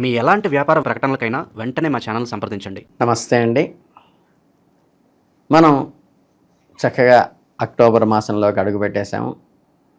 మీ ఎలాంటి వ్యాపార ప్రకటనలకైనా వెంటనే మా ఛానల్ సంప్రదించండి. నమస్తే అండి. మనం చక్కగా అక్టోబర్ మాసంలోకి అడుగు పెట్టేశాము.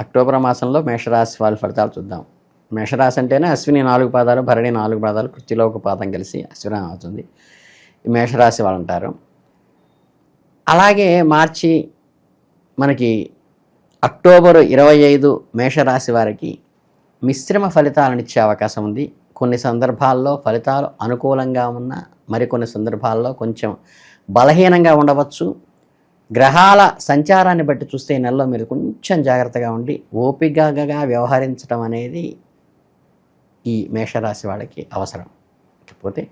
అక్టోబర్ మాసంలో మేషరాశి వాళ్ళ ఫలితాలు చూద్దాం. మేషరాశి అంటేనే అశ్విని నాలుగు పాదాలు భరణి నాలుగు పాదాలు కృతిలో ఒక పాదం కలిసి అశ్విని అవుతుంది. మేషరాశి వాళ్ళు అంటారు అలాగే మార్చి మనకి అక్టోబర్ ఇరవై ఐదు మేషరాశి వారికి మిశ్రమ ఫలితాలను ఇచ్చే అవకాశం ఉంది. కొన్ని సందర్భాల్లో ఫలితాలు అనుకూలంగా ఉన్న మరికొన్ని సందర్భాల్లో కొంచెం బలహీనంగా ఉండవచ్చు. గ్రహాల సంచారాన్ని బట్టి చూస్తే ఈ నెలలో మీరు కొంచెం జాగ్రత్తగా ఉండి ఓపికగా వ్యవహరించడం అనేది ఈ మేషరాశి వాళ్ళకి అవసరం. కాకపోతే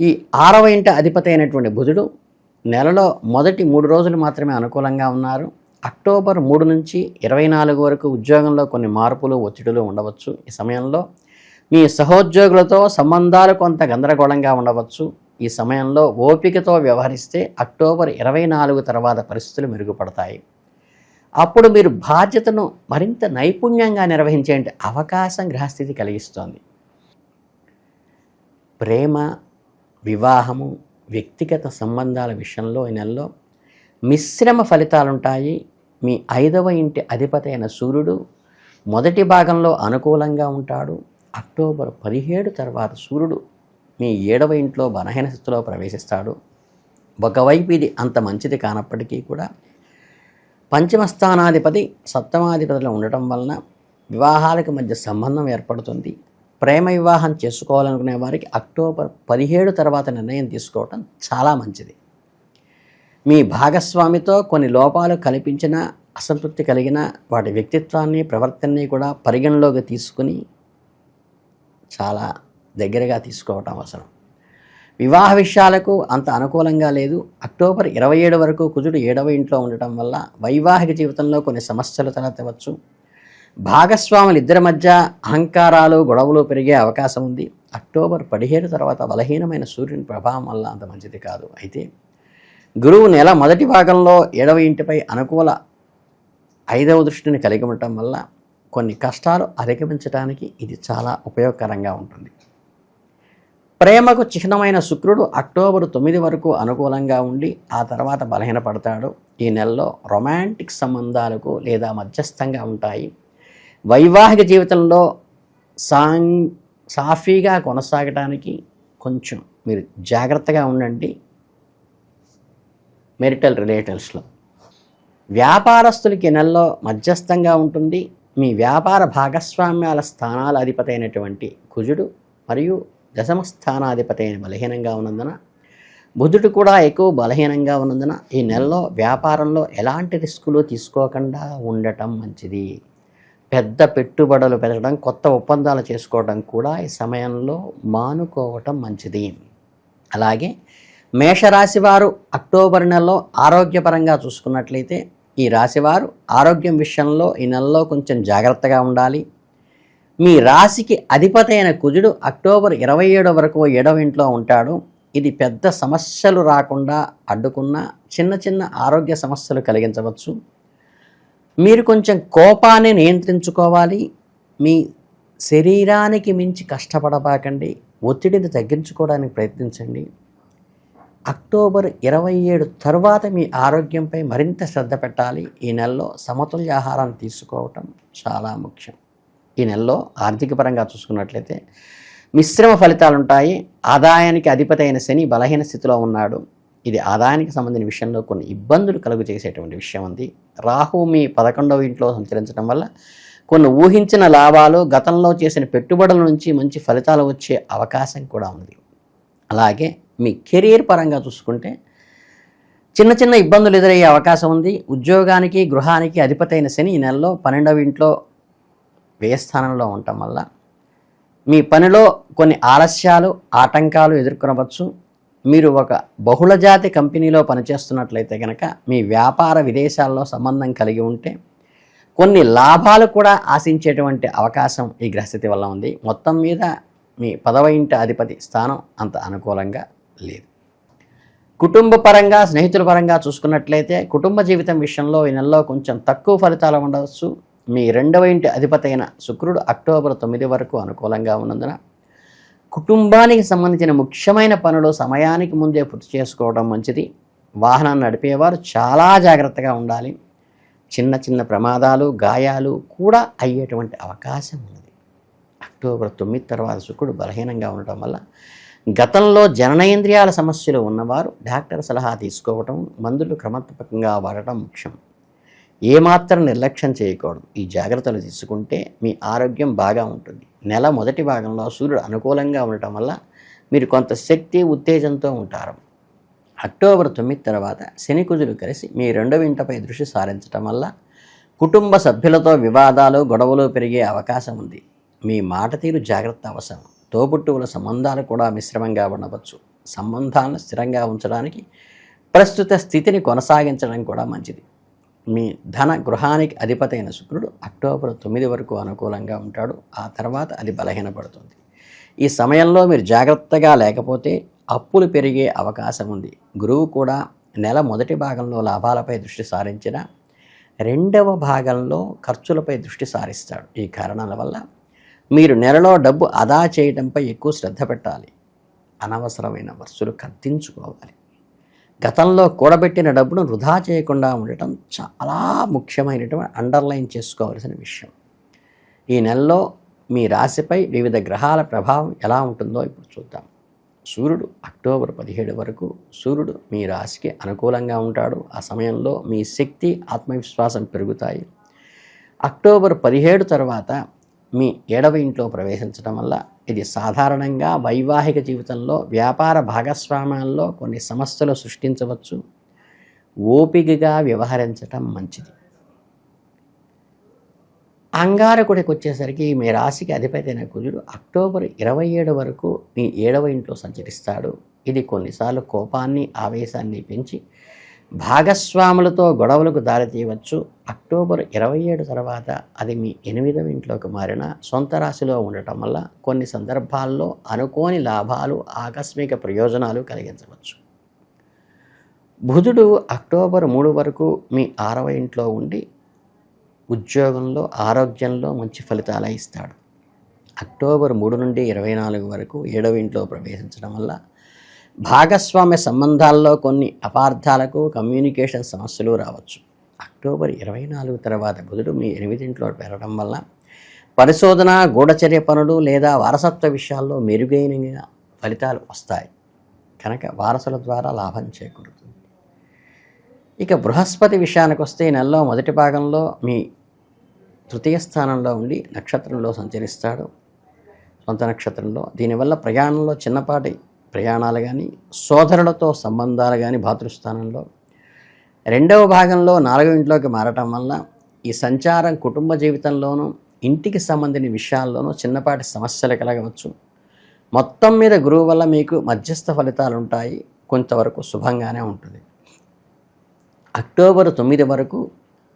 ఈ ఆరవ ఇంట అధిపతి అయినటువంటి బుధుడు నెలలో మొదటి మూడు రోజులు మాత్రమే అనుకూలంగా ఉన్నారు. అక్టోబర్ మూడు నుంచి ఇరవై నాలుగు వరకు ఉద్యోగంలో కొన్ని మార్పులు ఒత్తిడులు ఉండవచ్చు. ఈ సమయంలో మీ సహోద్యోగులతో సంబంధాలు కొంత గందరగోళంగా ఉండవచ్చు. ఈ సమయంలో ఓపికతో వ్యవహరిస్తే అక్టోబర్ ఇరవై నాలుగు తర్వాత పరిస్థితులు మెరుగుపడతాయి. అప్పుడు మీరు బాధ్యతను మరింత నైపుణ్యంగా నిర్వహించే అవకాశం గ్రహస్థితి కలిగిస్తోంది. ప్రేమ వివాహము వ్యక్తిగత సంబంధాల విషయంలో ఈ నెలలో మిశ్రమ ఫలితాలుంటాయి. మీ ఐదవ ఇంటి అధిపతి అయిన సూర్యుడు మొదటి భాగంలో అనుకూలంగా ఉంటాడు. అక్టోబర్ పదిహేడు తర్వాత సూర్యుడు మీ ఏడవ ఇంట్లో బలహీన స్థితిలో ప్రవేశిస్తాడు. ఒకవైపు ఇది అంత మంచిది కానప్పటికీ కూడా పంచమ స్థానాధిపతి సప్తమాధిపతిలో ఉండటం వలన వివాహాలకు మధ్య సంబంధం ఏర్పడుతుంది. ప్రేమ వివాహం చేసుకోవాలనుకునే వారికి అక్టోబర్ పదిహేడు తర్వాత నిర్ణయం తీసుకోవటం చాలా మంచిది. మీ భాగస్వామితో కొన్ని లోపాలు కల్పించిన అసంతృప్తి కలిగిన వాటి వ్యక్తిత్వాన్ని ప్రవర్తనని కూడా పరిగణలోకి తీసుకుని చాలా దగ్గరగా తీసుకోవటం అవసరం. వివాహ విషయాలకు అంత అనుకూలంగా లేదు. అక్టోబర్ ఇరవై ఏడు వరకు కుజుడు ఏడవ ఇంట్లో ఉండటం వల్ల వైవాహిక జీవితంలో కొన్ని సమస్యలు తలెత్తవచ్చు. భాగస్వాములు ఇద్దరి మధ్య అహంకారాలు గొడవలు పెరిగే అవకాశం ఉంది. అక్టోబర్ పదిహేడు తర్వాత బలహీనమైన సూర్యుని ప్రభావం వల్ల అంత మంచిది కాదు. అయితే గురువు నెల మొదటి భాగంలో ఏడవ ఇంటిపై అనుకూల ఐదవ దృష్టిని కలిగి ఉండటం వల్ల కొన్ని కష్టాలు అధిగమించడానికి ఇది చాలా ఉపయోగకరంగా ఉంటుంది. ప్రేమకు చిహ్నమైన శుక్రుడు అక్టోబర్ తొమ్మిది వరకు అనుకూలంగా ఉండి ఆ తర్వాత బలహీనపడతాడు. ఈ నెలలో రొమాంటిక్ సంబంధాలకు లేదా మధ్యస్థంగా ఉంటాయి. వైవాహిక జీవితంలో సాంగ్ సాఫీగా కొనసాగడానికి కొంచెం మీరు జాగ్రత్తగా ఉండండి. మెరిటల్ రిలేటివ్స్లో. వ్యాపారస్తులకి నెలలో మధ్యస్థంగా ఉంటుంది. మీ వ్యాపార భాగస్వామ్యాల స్థానాల అధిపతి అయినటువంటి కుజుడు మరియు దశమ స్థానాధిపతి అయిన బలహీనంగా ఉన్నందున బుధుడు కూడా ఎక్కువ బలహీనంగా ఉన్నందున ఈ నెలలో వ్యాపారంలో ఎలాంటి రిస్కులు తీసుకోకుండా ఉండటం మంచిది. పెద్ద పెట్టుబడులు పెట్టడం కొత్త ఒప్పందాలు చేసుకోవడం కూడా ఈ సమయంలో మానుకోవటం మంచిది. అలాగే మేషరాశి వారు అక్టోబర్ నెలలో ఆరోగ్యపరంగా చూసుకున్నట్లయితే ఈ రాశివారు ఆరోగ్యం విషయంలో ఈ నెలలో కొంచెం జాగ్రత్తగా ఉండాలి. మీ రాశికి అధిపతి అయిన కుజుడు అక్టోబర్ ఇరవై ఏడు వరకు ఏడవ ఇంట్లో ఉంటాడు. ఇది పెద్ద సమస్యలు రాకుండా అడ్డుకున్న చిన్న చిన్న ఆరోగ్య సమస్యలు కలిగించవచ్చు. మీరు కొంచెం కోపాన్ని నియంత్రించుకోవాలి. మీ శరీరానికి మించి కష్టపడబాకండి. ఒత్తిడిని తగ్గించుకోవడానికి ప్రయత్నించండి. అక్టోబర్ ఇరవై ఏడు తర్వాత మీ ఆరోగ్యంపై మరింత శ్రద్ధ పెట్టాలి. ఈ నెలలో సమతుల్య ఆహారాన్ని తీసుకోవటం చాలా ముఖ్యం. ఈ నెలలో ఆర్థిక పరంగా చూసుకున్నట్లయితే మిశ్రమ ఫలితాలు ఉంటాయి ఆదాయానికి అధిపతి అయిన శని బలహీన స్థితిలో ఉన్నాడు. ఇది ఆదాయానికి సంబంధించిన విషయంలో కొన్ని ఇబ్బందులు కలుగు చేసేటువంటి విషయం ఉంది. రాహు మీ పదకొండవ ఇంట్లో సంచరించడం వల్ల కొన్ని ఊహించిన లాభాలు గతంలో చేసిన పెట్టుబడుల నుంచి మంచి ఫలితాలు వచ్చే అవకాశం కూడా ఉంది. అలాగే మీ కెరీర్ పరంగా చూసుకుంటే చిన్న చిన్న ఇబ్బందులు ఎదురయ్యే అవకాశం ఉంది. ఉద్యోగానికి గృహానికి అధిపతి అయిన శని ఈ నెలలో పన్నెండవ ఇంట్లో వ్యయస్థానంలో ఉండటం వల్ల మీ పనిలో కొన్ని ఆలస్యాలు ఆటంకాలు ఎదుర్కొనవచ్చు. మీరు ఒక బహుళజాతి కంపెనీలో పనిచేస్తున్నట్లయితే కనుక మీ వ్యాపార విదేశాల్లో సంబంధం కలిగి ఉంటే కొన్ని లాభాలు కూడా ఆశించేటువంటి అవకాశం ఈ గ్రహస్థితి వల్ల ఉంది. మొత్తం మీద మీ పదవ ఇంటి అధిపతి స్థానం అంత అనుకూలంగా లేదు. కుటుంబ పరంగా స్నేహితుల పరంగా చూసుకున్నట్లయితే కుటుంబ జీవితం విషయంలో ఈ నెలలో కొంచెం తక్కువ ఫలితాలు ఉండవచ్చు. మీ రెండవ ఇంటి అధిపతి అయిన శుక్రుడు అక్టోబర్ తొమ్మిది వరకు అనుకూలంగా ఉన్నందున కుటుంబానికి సంబంధించిన ముఖ్యమైన పనులు సమయానికి ముందే పూర్తి చేసుకోవడం మంచిది. వాహనాన్ని నడిపేవారు చాలా జాగ్రత్తగా ఉండాలి. చిన్న చిన్న ప్రమాదాలు గాయాలు కూడా అయ్యేటువంటి అవకాశం ఉన్నది. అక్టోబర్ తొమ్మిది తర్వాత శుక్రుడు బలహీనంగా ఉండటం వల్ల గతంలో జననేంద్రియాల సమస్యలు ఉన్నవారు డాక్టర్ సలహా తీసుకోవటం మందులు క్రమత్మకంగా వాడటం ముఖ్యం. ఏమాత్రం నిర్లక్ష్యం చేయకూడదు. ఈ జాగ్రత్తలు తీసుకుంటే మీ ఆరోగ్యం బాగా ఉంటుంది. నెల మొదటి భాగంలో సూర్యుడు అనుకూలంగా ఉండటం వల్ల మీరు కొంత శక్తి ఉత్తేజంతో ఉంటారు. అక్టోబర్ తొమ్మిది తర్వాత శని కుజులు కలిసి మీ రెండవ ఇంటపై దృష్టి సారించటం వల్ల కుటుంబ సభ్యులతో వివాదాలు గొడవలు పెరిగే అవకాశం ఉంది. మీ మాట తీరు జాగ్రత్త అవసరం. తోబుట్టువుల సంబంధాలు కూడా మిశ్రమంగా ఉండవచ్చు. సంబంధాలను స్థిరంగా ఉంచడానికి ప్రస్తుత స్థితిని కొనసాగించడం కూడా మంచిది. మీ ధన గృహానికి అధిపతైన శుక్రుడు అక్టోబర్ తొమ్మిది వరకు అనుకూలంగా ఉంటాడు. ఆ తర్వాత అది బలహీనపడుతుంది. ఈ సమయంలో మీరు జాగ్రత్తగా లేకపోతే అప్పులు పెరిగే అవకాశం ఉంది. గురువు కూడా నెల మొదటి భాగంలో లాభాలపై దృష్టి సారించిన రెండవ భాగంలో ఖర్చులపై దృష్టి సారిస్తాడు. ఈ కారణాల వల్ల మీరు నెలలో డబ్బు ఆదా చేయడంపై ఎక్కువ శ్రద్ధ పెట్టాలి. అనవసరమైన వరుసలు కత్తించుకోవాలి. గతంలో కూడబెట్టిన డబ్బును వృధా చేయకుండా ఉండటం చాలా ముఖ్యమైనటువంటి అండర్లైన్ చేసుకోవాల్సిన విషయం. ఈ నెలలో మీ రాశిపై వివిధ గ్రహాల ప్రభావం ఎలా ఉంటుందో ఇప్పుడు చూద్దాం. సూర్యుడు అక్టోబర్ పదిహేడు వరకు సూర్యుడు మీ రాశికి అనుకూలంగా ఉంటాడు. ఆ సమయంలో మీ శక్తి ఆత్మవిశ్వాసం పెరుగుతాయి. అక్టోబర్ పదిహేడు తర్వాత మీ ఏడవ ఇంట్లో ప్రవేశించడం వల్ల ఇది సాధారణంగా వైవాహిక జీవితంలో వ్యాపార భాగస్వామ్యాల్లో కొన్ని సమస్యలు సృష్టించవచ్చు. ఓపికగా వ్యవహరించటం మంచిది. అంగారకుడికి వచ్చేసరికి మీ రాశికి అధిపతి అయిన కుజుడు అక్టోబర్ ఇరవై ఏడు వరకు మీ ఏడవ ఇంట్లో సంచరిస్తాడు. ఇది కొన్నిసార్లు కోపాన్ని ఆవేశాన్ని పెంచి భాగస్వాములతో గొడవలకు దారితీయవచ్చు. అక్టోబర్ ఇరవై ఏడు తర్వాత అది మీ ఎనిమిదవ ఇంట్లోకి మారిన సొంత రాశిలో ఉండటం వల్ల కొన్ని సందర్భాల్లో అనుకోని లాభాలు ఆకస్మిక ప్రయోజనాలు కలిగించవచ్చు. బుధుడు అక్టోబర్ మూడు వరకు మీ ఆరవ ఇంట్లో ఉండి ఉద్యోగంలో ఆరోగ్యంలో మంచి ఫలితాలు ఇస్తాడు. అక్టోబర్ మూడు నుండి ఇరవై నాలుగు వరకు ఏడవ ఇంట్లో ప్రవేశించడం వల్ల భాగస్వామ్య సంబంధాల్లో కొన్ని అపార్థాలకు కమ్యూనికేషన్ సమస్యలు రావచ్చు. అక్టోబర్ ఇరవై నాలుగు తర్వాత బుధుడు మీ ఎనిమిదింట్లో పెరగడం వల్ల పరిశోధన గూఢచర్య పనులు లేదా వారసత్వ విషయాల్లో మెరుగైన ఫలితాలు వస్తాయి. కనుక వారసుల ద్వారా లాభం చేకూరుతుంది. ఇక బృహస్పతి విషయానికి వస్తే నెలలో మొదటి భాగంలో మీ తృతీయ స్థానంలో ఉండి నక్షత్రంలో సంచరిస్తాడు. సొంత నక్షత్రంలో. దీనివల్ల ప్రయాణంలో చిన్నపాటి ప్రయాణాలు కానీ సోదరులతో సంబంధాలు కానీ భాతృస్థానంలో రెండవ భాగంలో నాలుగవ ఇంట్లోకి మారటం వల్ల ఈ సంచారం కుటుంబ జీవితంలోనూ ఇంటికి సంబంధించిన విషయాల్లోనూ చిన్నపాటి సమస్యలు కలగవచ్చు. మొత్తం మీద గురువు వల్ల మీకు మధ్యస్థ ఫలితాలు ఉంటాయి. కొంతవరకు శుభంగానే ఉంటుంది. అక్టోబర్ తొమ్మిది వరకు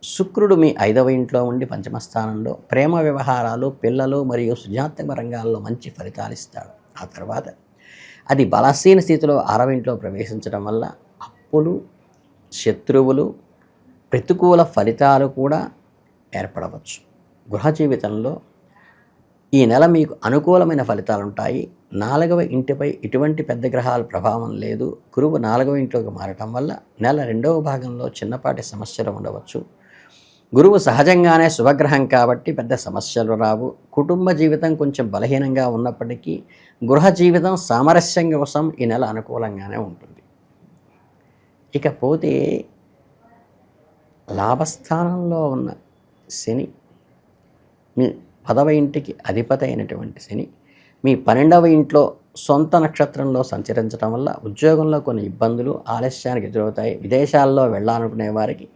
శుక్రుడు మీ ఐదవ ఇంట్లో ఉండి పంచమ స్థానంలో ప్రేమ వ్యవహారాలు పిల్లలు మరియు సృజనాత్మక రంగాల్లో మంచి ఫలితాలు ఇస్తాడు. ఆ తర్వాత అది బలహీన స్థితిలో అరవింట్లో ప్రవేశించడం వల్ల అప్పులు శత్రువులు ప్రతికూల ఫలితాలు కూడా ఏర్పడవచ్చు. గృహ జీవితంలో ఈ నెల మీకు అనుకూలమైన ఫలితాలు ఉంటాయి. నాలుగవ ఇంటిపై ఎటువంటి పెద్ద గ్రహాల ప్రభావం లేదు. గురువు నాలుగవ ఇంట్లోకి మారటం వల్ల నెల రెండవ భాగంలో చిన్నపాటి సమస్యలు ఉండవచ్చు. గురువు సహజంగానే శుభగ్రహం కాబట్టి పెద్ద సమస్యలు రావు. కుటుంబ జీవితం కొంచెం బలహీనంగా ఉన్నప్పటికీ గృహ జీవితం సామరస్యం కోసం ఈ నెల అనుకూలంగానే ఉంటుంది. ఇకపోతే లాభస్థానంలో ఉన్న శని మీ పదవ ఇంటికి అధిపతి అయినటువంటి శని మీ పన్నెండవ ఇంట్లో సొంత నక్షత్రంలో సంచరించడం వల్ల ఉద్యోగంలో కొన్ని ఇబ్బందులు ఆలస్యానికి ఎదురవుతాయి. విదేశాల్లో వెళ్ళాలనుకునే వారికి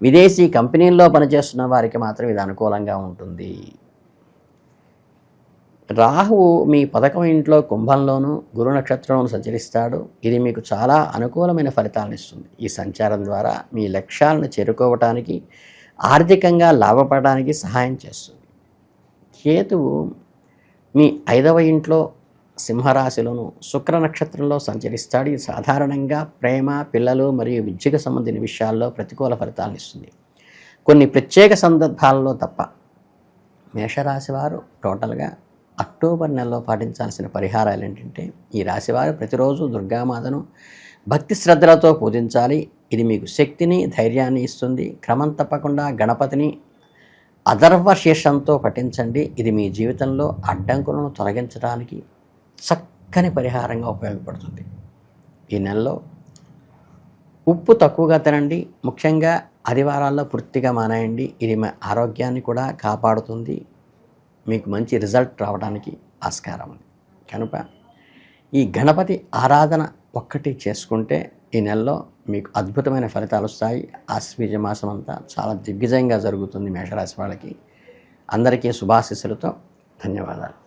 విదేశీ కంపెనీల్లో పనిచేస్తున్న వారికి మాత్రం ఇది అనుకూలంగా ఉంటుంది. రాహువు మీ పథకం ఇంట్లో కుంభంలోనూ గురు నక్షత్రంలోను సంచరిస్తాడు. ఇది మీకు చాలా అనుకూలమైన ఫలితాలను ఇస్తుంది. ఈ సంచారం ద్వారా మీ లక్ష్యాలను చేరుకోవటానికి ఆర్థికంగా లాభపడడానికి సహాయం చేస్తుంది. కేతువు మీ ఐదవ ఇంట్లో సింహరాశిలోను శుక్ర నక్షత్రంలో సంచరిస్తాడు. ఇది సాధారణంగా ప్రేమ పిల్లలు మరియు విద్యకు సంబంధించిన విషయాల్లో ప్రతికూల ఫలితాలను ఇస్తుంది. కొన్ని ప్రత్యేక సందర్భాల్లో తప్ప మేషరాశి వారు టోటల్గా అక్టోబర్ నెలలో పాటించాల్సిన పరిహారాలు ఏంటంటే ఈ రాశివారు ప్రతిరోజు దుర్గామాతను భక్తి శ్రద్ధలతో పూజించాలి. ఇది మీకు శక్తిని ధైర్యాన్ని ఇస్తుంది. క్రమం తప్పకుండా గణపతిని అధర్వ శీర్షంతో పఠించండి. ఇది మీ జీవితంలో అడ్డంకులను తొలగించడానికి చక్కని పరిహారంగా ఉపయోగపడుతుంది. ఈ నెలలో ఉప్పు తక్కువగా తినండి. ముఖ్యంగా ఆదివారాల్లో పూర్తిగా మానేయండి. ఇది మీ ఆరోగ్యాన్ని కూడా కాపాడుతుంది. మీకు మంచి రిజల్ట్ రావడానికి ఆస్కారం ఉంది. కనుక ఈ గణపతి ఆరాధన ఒక్కటి చేసుకుంటే ఈ నెలలో మీకు అద్భుతమైన ఫలితాలు వస్తాయి. ఆశ్వీజ మాసం అంతా చాలా దిగ్విజయంగా జరుగుతుంది మేషరాశి వాళ్ళకి. అందరికీ శుభాశీస్సులతో ధన్యవాదాలు.